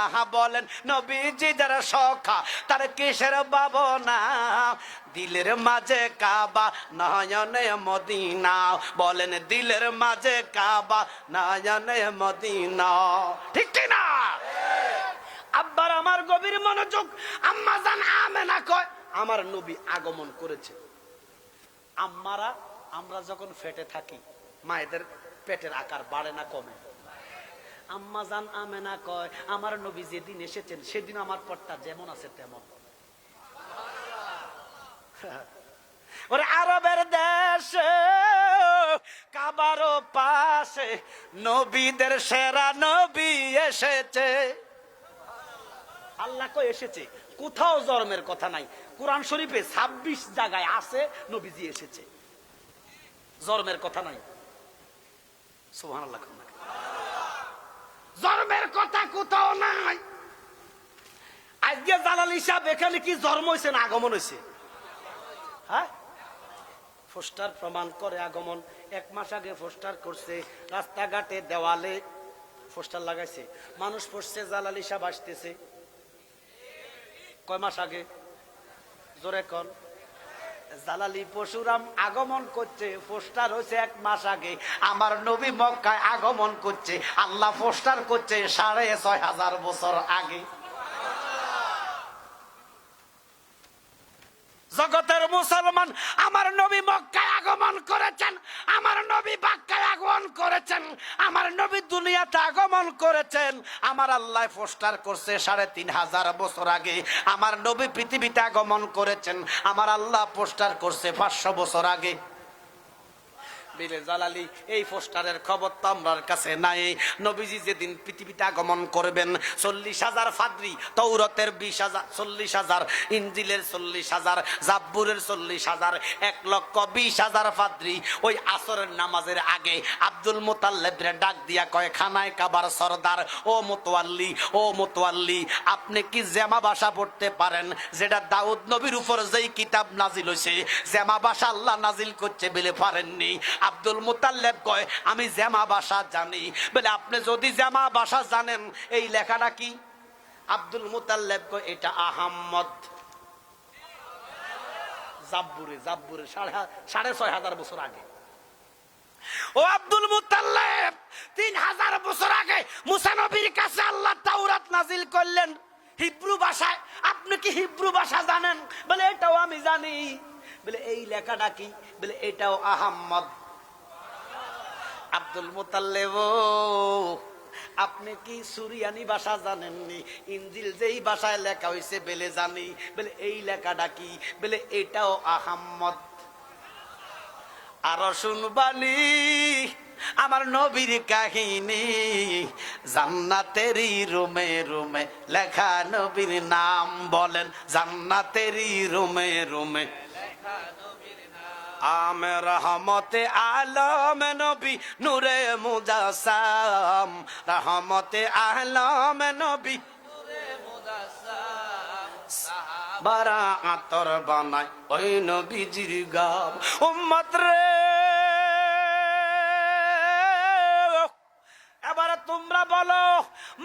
আহা বলেন নবীজি যারা সখা, তার কিসের ভাবনা? দিলের মাঝে কাবা, নয়নে মদিনা। বলেন দিলের মাঝে কাবা, নয়নে মদিনা। ঠিক না? আব্বার আমার গভীর মনোযোগ, আম্মা জান আমে না কয়, আমার নবী আগমন করেছে। আম্মারা, আমরা যখন ফেটে থাকি, মায়েদের পেটের আকার বাড়ে না, কমে। আম্মা জান আমেনা কয়, আমার নবী যেদিন এসেছেন, সেদিন আমার পটটা যেমন আছে তেমন। ওরে আরবের দেশে, কাবারও পাশে, নবীদের সেরা নবী এসেছে। আল্লাহ কই এসেছে। কোথাও জন্মের কথা নাই। কোরআন শরীফে ছাব্বিশ জায়গায় আছে, নবীজি এসেছে। জন্মের কথা নাই। সোহান আল্লাহ জন্মের কথা কোথাও নাই। আজকে জালাল হিসাব, এখানে কি জন্ম হয়েছে না আগমন হয়েছে হ্যাঁ? পোস্টার প্রমাণ করে আগমন। এক মাস আগে পোস্টার করছে, রাস্তাঘাটে দেওয়ালে পোস্টার লাগাইছে। মানুষ পড়ছে জালাল হিসাব আসতেছে। কয় মাস আগে? জোরে কন। জালালি পশুরাম আগমন করছে। পোস্টার হয়েছে এক মাস আগে। আমার নবী মক্কায় আগমন করছে। আল্লাহ পোস্টার করছে সাড়ে ছয় হাজার বছর আগে। জগতের মুসলমান, আমার নবী মক্কায় আগমন করেছেন। আমার নবী বাক্কায় আগমন করেছেন, আমার নবী দুনিয়াতে আগমন করেছেন। আমার আল্লাহ পোস্টার করছে সাড়ে তিন হাজার বছর আগে। আমার নবী পৃথিবীতে আগমন করেছেন, আমার আল্লাহ পোস্টার করছে পাঁচশো বছর আগে। জালালি, এই পোস্টারের খবর তো আমরার কাছে নাই। নবীজি যেদিন পৃথিবীতে আগমন করবেন, চল্লিশ হাজার ফাদ্রি তৌরতের বিশ হাজার, চল্লিশ হাজার ইঞ্জিলের চল্লিশ হাজার, জাব্বুরের চল্লিশ হাজার, এক লক্ষ বিশ হাজার ফাদ্রি। ওই আসরের নামাজের আগে আব্দুল মোতাল্লেবরে ডাক দিয়া কয়, খানায় কাবার সর্দার, ও মোতোয়াল্লি ও মোতোয়াল্লি, আপনি কি জেমা ভাষা পড়তে পারেন? যেটা দাউদ নবীর উপর যেই কিতাব নাজিল হয়েছে জেমা ভাষা আল্লাহ নাজিল করছে বলে পারেননি। আব্দুল মুতাল্লেব কয়, আমি জেমা ভাষা জানি। বলে, আপনি যদি জেমা ভাষা জানেন, এই লেখাটা কি? আব্দুল মুতাল্লেব কয়, এটা আহম্মদ। জাব্বুরে জাব্বুরে, সাড়ে সাড়ে ছয় হাজার বছর আগে। ও আব্দুল মুতাল্লেব, তিন হাজার বছর আগে মুসানবীর কাছে আল্লাহ তাওরাত নাজিল করলেন। হিব্রু ভাষায়, আপনি কি হিব্রু ভাষা জানেন? বলে, এটাও আমি জানি। বলে, এই লেখাটা কি? বলে, এটাও আহম্মদ। আব্দুল মুতাল্লেব, আপনি কি সুরিয়ানি ভাষা জানেননি? ইঞ্জিল যেই ভাষায় লেখা হয়েছে বেলে জানি। বলে এই লেখাটা কি? বলে এটাও আহম্মদ। আরও শুনবানি, আমার নবীর কাহিনী। জান্নাতেরই রুমে রুমে লেখা নবীর নাম বলেন। জান্নাতেরই রুমে রুমে। আম রহমতে আলম নবী নূরে মুজাসাম রহমতে আলম নবী বারা আতর বানায়, ওই নবীজির গাম। উম্মত রে তোমরা বলো,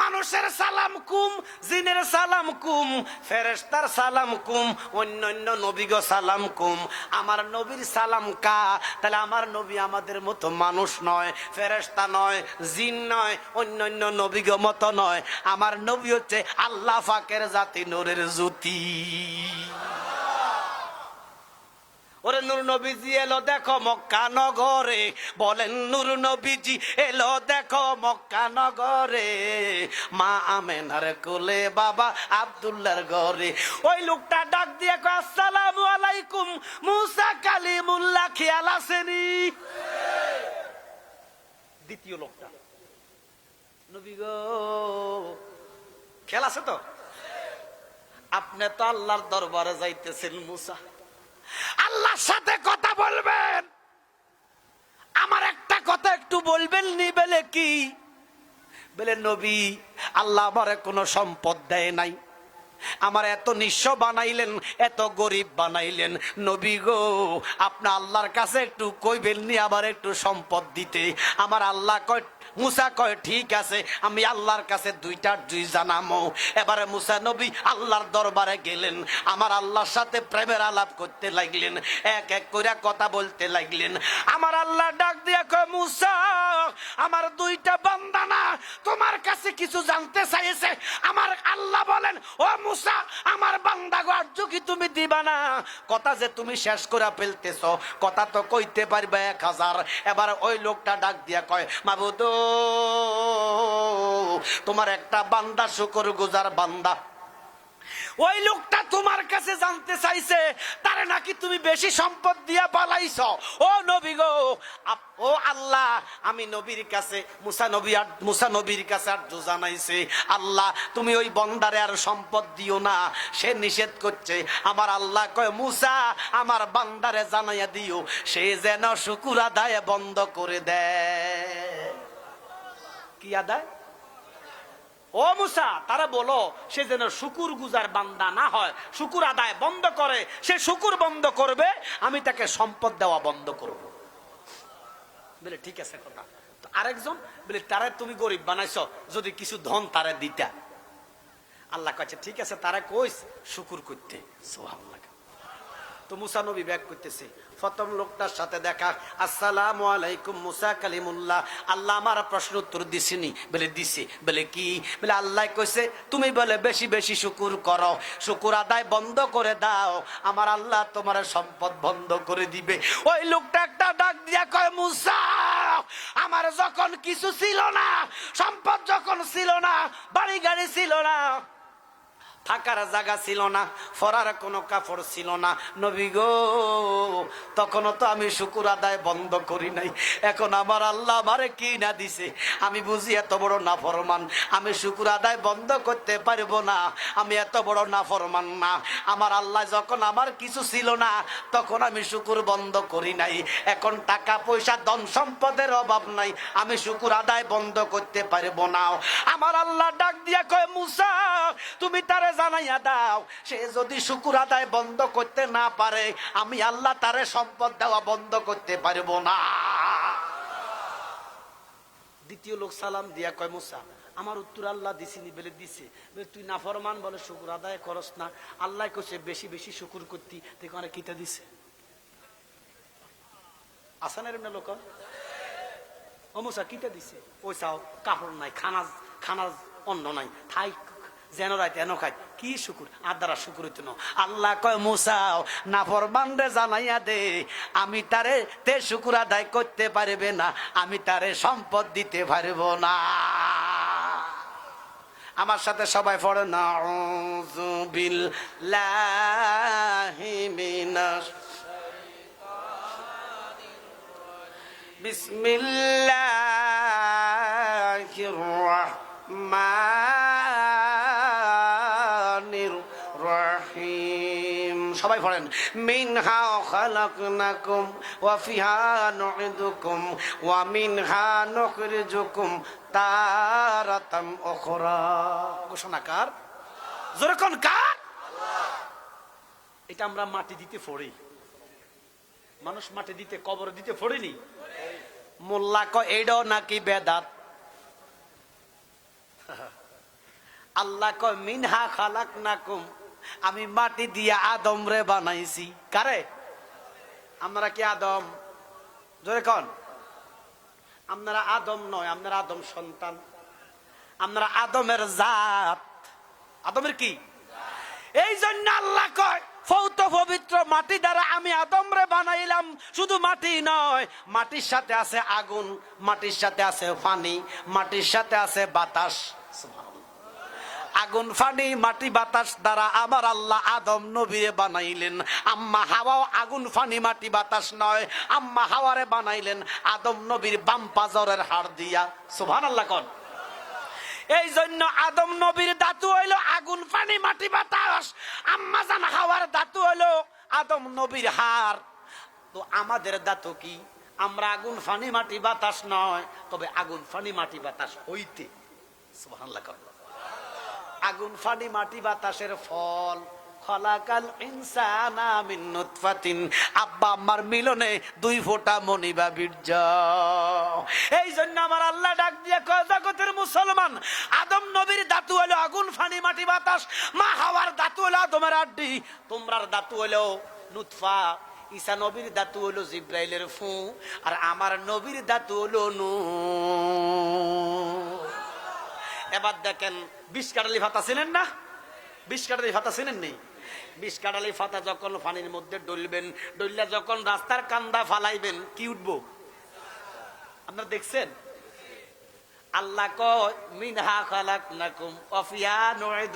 মানুষের সালাম কুম, জিনের সালাম কুম ফেরেস্তার সালাম কুম অন্য অন্য নবীগ সালাম কুম। আমার নবীর সালাম কা? তাহলে আমার নবী আমাদের মতো মানুষ নয় ফেরেস্তা নয়, জিন নয় অন্য অন্য নবীগ মতো নয়। আমার নবী হচ্ছে আল্লাহ ফাকের জাতি, নূরের জ্যোতি। ওরে নূর নবীজি এলো দেখো মক্কা নগরে। বলেন, নূর নবীজি এলো দেখো মক্কা নগরে। মা আমেনার কোলে বাবা আব্দুল্লাহর ঘরে। ওই লোকটা ডাক দিয়ে কয়, আসসালামু আলাইকুম, মুসা কালিমুল্লাহ, খেয়াল আসেনি? দ্বিতীয় লোকটা। নবী গো, খেয়াল আছে তো? আপনি তো আল্লাহর দরবারে যাইতেছেন মুসা। আল্লাহর সাথে কথা বলবেন। আমার একটা কথা একটু বলবেন নি বলে কি? বলে, নবী, আল্লাহ আমার কোনো সম্পদ দেয় নাই। আমার এত নিঃস্ব বানাইলেন, এত গরিব বানাইলেন। নবী গো, আপনি আল্লাহর কাছে একটু কইবেন নি আবার একটু সম্পদ দিতে। আমার আল্লাহ কয় মুসা কয়, ঠিক আছে, আমি আল্লাহর কাছে দুইটার দুই জানামো। এবারে মুসা নবী আল্লাহর দরবারে গেলেন, আমার আল্লাহর সাথে প্রেমের আলাপ করতে লাগলেন, এক এক করে কথা বলতে লাগলেন। আমার আল্লাহ ডাক দিয়া কয়, মুসা, আমার দুইটা বান্দানা তোমার কাছে কিছু জানতে চাইছে। আমার আল্লাহ বলেন, ও মুসা কি তুমি দিবা না? কথা যে তুমি শেষ করে ফেলতেছ, কথা তো কইতে পারবে এক হাজার। এবার ওই লোকটা ডাক দিয়া কয়, মাবুদ, তোমার একটা বান্দা শুকর গুজার বান্দা। ওই লোকটা তোমার কাছে জানতে চাইছে, তারে নাকি তুমি বেশি সম্পদ দিয়া পালাইছ। ও নবী গো ও আল্লাহ, আমি নবীর কাছে, মুসা নবী আর মুসা নবীর কাছে আর জানাইছে আল্লাহ, তুমি ওই বন্দারে আর সম্পদ দিও না, সে নিষেধ করছে। আমার আল্লাহ কয়, মুসা, আমার বান্দারে জানাইয়া দিও, সে যেন শুকুর আদায় বন্ধ করে দেয়। কি আদায়? ও মুসা, তারা বলো, সে যেন শুকুর গুজার বান্দা না হয়, শুকুর আদায় বন্ধ করে, সে শুকুর বন্ধ করবে, আমি তাকে সম্পদ দেওয়া বন্ধ করব। বলে, ঠিক আছে কথা। তো আরেকজন বলে, তারে তুমি গরিব বানাইছ, যদি কিছু ধন তারে দিতা। আল্লাহ কাছে ঠিক আছে, তারা কইস, শুকুর করতে। সোহাল্লাহ তো মুসা নবী ব্যাগ করতেছে। প্রথম লোকটার সাথে দেখা, আসসালামু আলাইকুম মুসা কালিমুল্লাহ। আল্লাহ আমার প্রশ্ন উত্তর দিছিনি। বলে, দিছে। বলে, কি? বলে, আল্লাহ কইছে, তুমি বলে বেশি বেশি শুকুর করো, শুকুর আদায় বন্ধ করে দাও। আমার আল্লাহ তোমার সম্পদ বন্ধ করে দিবে। ওই লোকটা একটা ডাক দিয়া কয়, মুসা, আমার যখন কিছু ছিল না, সম্পদ যখন ছিল না বাড়ি গাড়ি ছিল না থাকার জায়গা ছিল না, ফরার কোনো কাপড় ছিল না। নবী গো, তখনও তো আমি শুকুর আদায় বন্ধ করি নাই। এখন আমার আল্লাহ আমারে কি না দিছে? আমি বুঝি এত বড় না ফরমান আমি শুকুর আদায় বন্ধ করতে পারব না। আমি এত বড় না ফরমান না। আমার আল্লাহ যখন আমার কিছু ছিল না, তখন আমি শুকুর বন্ধ করি নাই। এখন টাকা, পয়সা, ধন সম্পদের অভাব নাই। আমি শুকুর আদায় বন্ধ করতে পারব না। আমার আল্লাহ ডাক দিয়া জানাইয়া দাও। সে যদি শুকুর আদায় বন্ধ করতে না পারে, আমি আল্লাহ তারে সম্পদ দেওয়া বন্ধ করতে পারব না। দ্বিতীয় লোক সালাম দিয়া কয়, মুসা, আমার উত্তর আল্লাহ দিছিনি বলে দিছে। তুই নাফরমান বলে শুকুর আদায় করস না। আল্লাহ কইছে, বেশি বেশি শুকুর করতি। দেখো অনেক কিতা দিছে। আসানের এমনি লোক? ও মুসা দিছে? পয়সাও কাপড় নাই খানা খানা অন্ন নাই। থাই, যেন রায় তেন খাই। কি শুকুর? আর দ্বারা শুকুর হইত আল্লাহ কয়, মুসাও, নাফর বান্দে জানাইয়া দে, আমি তারে তে শুকুর আদায় করতে পারবে না, আমি তারে সম্পদ দিতে পারব না। আমার সাথে সবাই পড়ে না বিল লাহিমিনাশ বিসমিল্লাহির রহমান সবাই পড়েন মিনহা খালাকনাকুম ওয়া ফিহা নুইদুকুম ওয়া মিনহা নুখরিজুকুম তারাতাম উখরা ঘোষণা কার? জোরে কোন কার? এটা আমরা মাটি দিতে পড়ি মানুষ মাটি দিতে কবর দিতে পড়েনি মোল্লা ক এডও নাকি বেদাত? আল্লাহ ক মিনহা খালাক নাকুম আমি মাটি দিয়ে আদম রে বানাইছি। কারে? আমরা কি আদম? জোরে কন। আপনারা আদম নয়, আপনারা আদম সন্তান। আপনারা আদমের জাত। আদমের কি? এই জন্য আল্লাহ কয়, ফৌত পবিত্র মাটি দ্বারা আমি আদমরে বানাইলাম। শুধু মাটি নয়, মাটির সাথে আছে আগুন, মাটির সাথে আছে পানি, মাটির সাথে আছে বাতাস। আগুন, ফানি, মাটি, বাতাস দ্বারা আমার আল্লাহ আদম নবীরে বানাইলেন। আম্মা হাওয়াও আগুন, ফানি, মাটি, বাতাস নয়। আম্মা হাওয়ারে বানাইলেন আদম নবীর বাম পাজরের হাড় দিয়া। সুভান আল্লাহ কন। এই জন্য আদম নবীর দাতু হইল আগুন পানি মাটি, বাতাস। আম্মা জান হাওয়ার দাতু হইল আদম নবীর হার তো আমাদের দাতু কি? আমরা আগুন, ফানি, মাটি, বাতাস নয়, তবে আগুন, ফানি, মাটি, বাতাস হইতে। সুবহানাল্লাহ। আগুন ফানি মাটি, বাতাসের ফল। খলাকাল ইনসানা মিন নুতফাতিন। আব্বা আম্মার মিলনে দুই ফোঁটা মনিবা বীর্য। এই জন্য আমার আল্লাহ ডাক দিয়ে কয়, জগতের মুসলমান, আদম নবীর দাতু হলো আগুন ফানি মাটি, বাতাস। মা হাওয়ার দাতু হলো আদমের আড্ডি। তোমরার দাতু হলো নুতফা। ঈসা নবীর দাতু হলো জিব্রাইলের ফু। আর আমার নবীর দাতু হলো নূর। এবার দেখেন বিষ কাটালি ভাতা ছিলেন না? বিষ কাটালি ভাতা ছিলেন নেই? বিষ কাটালি ফাতা যখন পানির মধ্যে ডলবেন ডললে যখন রাস্তার কান্দা ফালাইবেন, কি উঠবো? আপনারা দেখছেন? আল্লাহ কয়, মিনহা খালাক নাকুম অফিয়া নয়